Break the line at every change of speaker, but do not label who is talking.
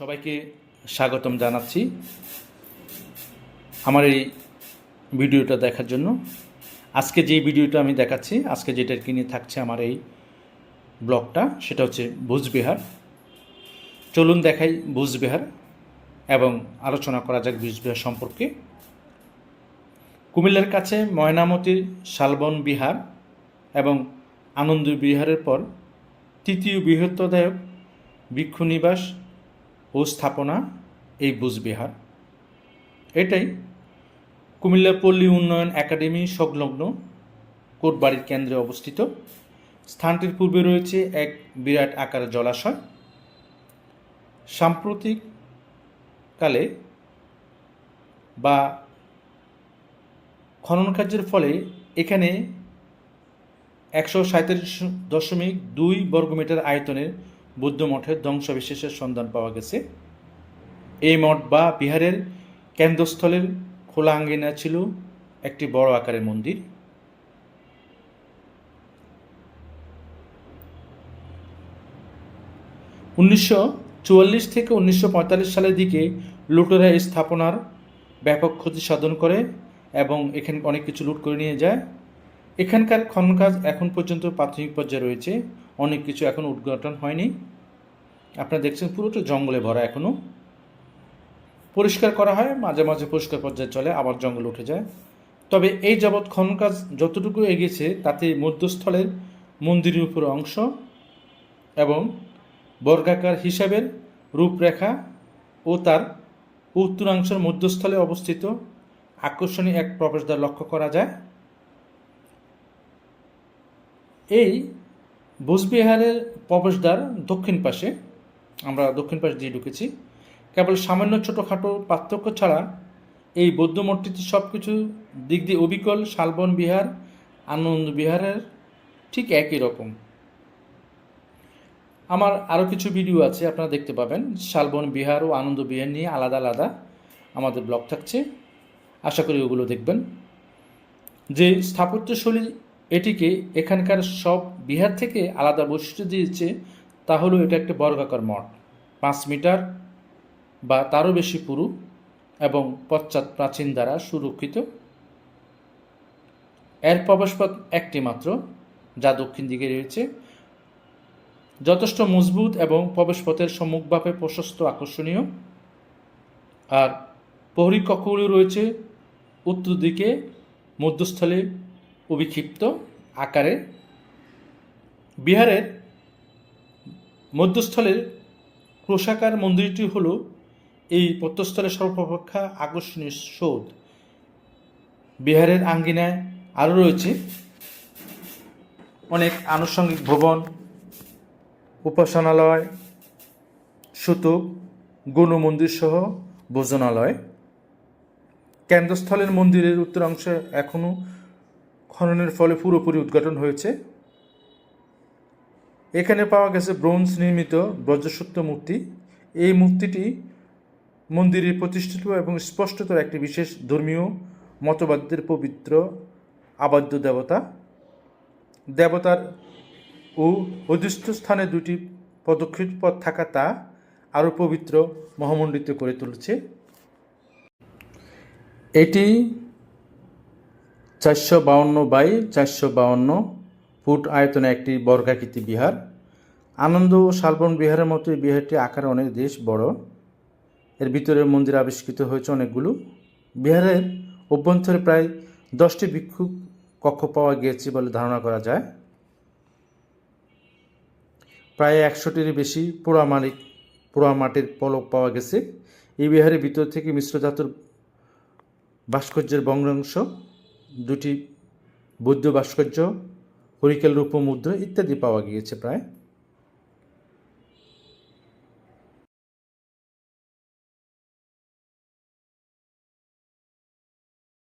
সবাইকে স্বাগতম জানাচ্ছি আমার এই ভিডিওটা দেখার জন্য। আজকে যে ভিডিওটা আমি দেখাচ্ছি, আজকে যেটার কিনে থাকছে আমার এই ব্লগটা, সেটা হচ্ছে ভুজবিহার। চলুন দেখাই ভুজবিহার এবং আলোচনা করা যাক ভুজবিহার সম্পর্কে। কুমিল্লার কাছে ময়নামতির শালবন বিহার এবং আনন্দ বিহারের পর তৃতীয় বৃহত্তদায়ক ভিক্ষুনিবাস ও স্থাপনা এই বুজবিহার এটাই কুমিল্লা পল্লী উন্নয়ন একাডেমি সংলগ্ন কোটবাড়ির কেন্দ্রে অবস্থিত। স্থানটির পূর্বে রয়েছে এক বিরাট আকারের জলাশয়। সাম্প্রতিক কালে বা খনন কার্যের ফলে এখানে একশো সাঁত্রিশ দশমিক দুই বর্গমিটার আয়তনের বৌদ্ধ মঠের ধ্বংসাবশেষের সন্ধান পাওয়া গেছে। এই মঠ বা বিহারের কেন্দ্রস্থলের খোলা আঙ্গিনা ছিল একটি বড় আকারের মন্দির। উনিশশো চুয়াল্লিশ থেকে উনিশশো পঁয়তাল্লিশ সালের দিকে লুটেরা এই স্থাপনার ব্যাপক ক্ষতি সাধন করে এবং এখানে অনেক কিছু লুট করে নিয়ে যায়। এখানকার খনন কাজ এখন পর্যন্ত প্রাথমিক পর্যায়ে রয়েছে। অনেক কিছু এখন উদ্ঘাটন হয়নি। আপনারা দেখছেন পুরোটা জঙ্গলে ভরা এখনও পরিষ্কার করা হয়, মাঝে মাঝে পরিষ্কার পর্যায়ে চলে, আবার জঙ্গল উঠে যায়। তবে এই যাবৎ খনন কাজ যতটুকু এগিয়েছে, তাতে মধ্যস্থলের মন্দিরের উপর অংশ এবং বর্গাকার হিসাবের রূপরেখা ও তার উত্তরাংশের মধ্যস্থলে অবস্থিত আকর্ষণীয় এক প্রবেশদ্বার লক্ষ্য করা যায়। এই বুসবিহারের প্রবেশদ্বার দক্ষিণ পাশে। আমরা দক্ষিণ পাশে দিয়ে ঢুকেছি। কেবল সামান্য ছোটোখাটো পার্থক্য ছাড়া এই বৌদ্ধ মঠটিতে সব কিছু দিক দিয়ে অবিকল শালবন বিহার, আনন্দ বিহারের ঠিক একই রকম। আমার আরও কিছু ভিডিও আছে, আপনারা দেখতে পাবেন। শালবন বিহার ও আনন্দ বিহার নিয়ে আলাদা আলাদা আমাদের ব্লগ থাকছে। আশা করি ওগুলো দেখবেন। যে স্থাপত্যশৈলী এটিকে এখানকার সব বিহার থেকে আলাদা বৈশিষ্ট্য দিয়েছে তা হলো এটা একটা বর্গাকার মঠ। পাঁচ মিটার বা তারও বেশি পুরু এবং পশ্চাৎ প্রাচীন দ্বারা সুরক্ষিত। এর প্রবেশপথ একটি মাত্র, যা দক্ষিণ দিকে রয়েছে। যথেষ্ট মজবুত এবং প্রবেশপথের সম্মুখভাবে প্রশস্ত আকর্ষণীয়। আর প্রহরী কক্ষগুলি রয়েছে। উত্তর দিকে মধ্যস্থলে অবিক্ষিপ্ত আকারে। বিহারের মধ্যস্থলের ক্রোশাকার মন্দিরটি হল এই প্রত্যস্থলের সর্বাপেক্ষা আকর্ষণীয় সৌধ বিহারের আঙ্গিনায় আরও রয়েছে অনেক আনুষঙ্গিক ভবন, উপাসনালয় সুতোপ গণমন্দির সহ ভোজনালয়। কেন্দ্রস্থলের মন্দিরের উত্তরাংশে এখনও খননের ফলে পুরোপুরি উদ্ঘাটন হয়েছে। এখানে পাওয়া গেছে ব্রোঞ্জ নির্মিত ব্রজসত্য মূর্তি। এই মূর্তিটি মন্দিরে প্রতিষ্ঠিত এবং স্পষ্টতর একটি বিশেষ ধর্মীয় মতবাদদের পবিত্র আবাদ্য দেবতা। দেবতার ও অধিষ্ঠ স্থানে দুটি পদক্ষেপ পথ থাকা তা আরও পবিত্র মহামণ্ডিত করে তুলেছে। এটি চারশো বাউন্ন বাই চারশো বাউন্ন ফুট আয়তনে একটি বর্গাকৃতি বিহার। আনন্দ ও শালবন বিহারের মতো এই বিহারটি আকারে অনেক দেশ বড়। এর ভিতরে মন্দির আবিষ্কৃত হয়েছে অনেকগুলো। বিহারের অভ্যন্তরে প্রায় দশটি ভিক্ষুক কক্ষ পাওয়া গিয়েছে বলে ধারণা করা যায়। প্রায় একশোটির বেশি পোড়ামালিক পোড়ামাটির পলক পাওয়া গেছে। এই বিহারের ভিতর থেকে মিশ্র ধাতুর ভাস্কর্যের বংশাংশ দুটি বৌদ্ধ ভাস্কর্য হরিকেল রূপ মুদ্রা ইত্যাদি পাওয়া গিয়েছে প্রায়।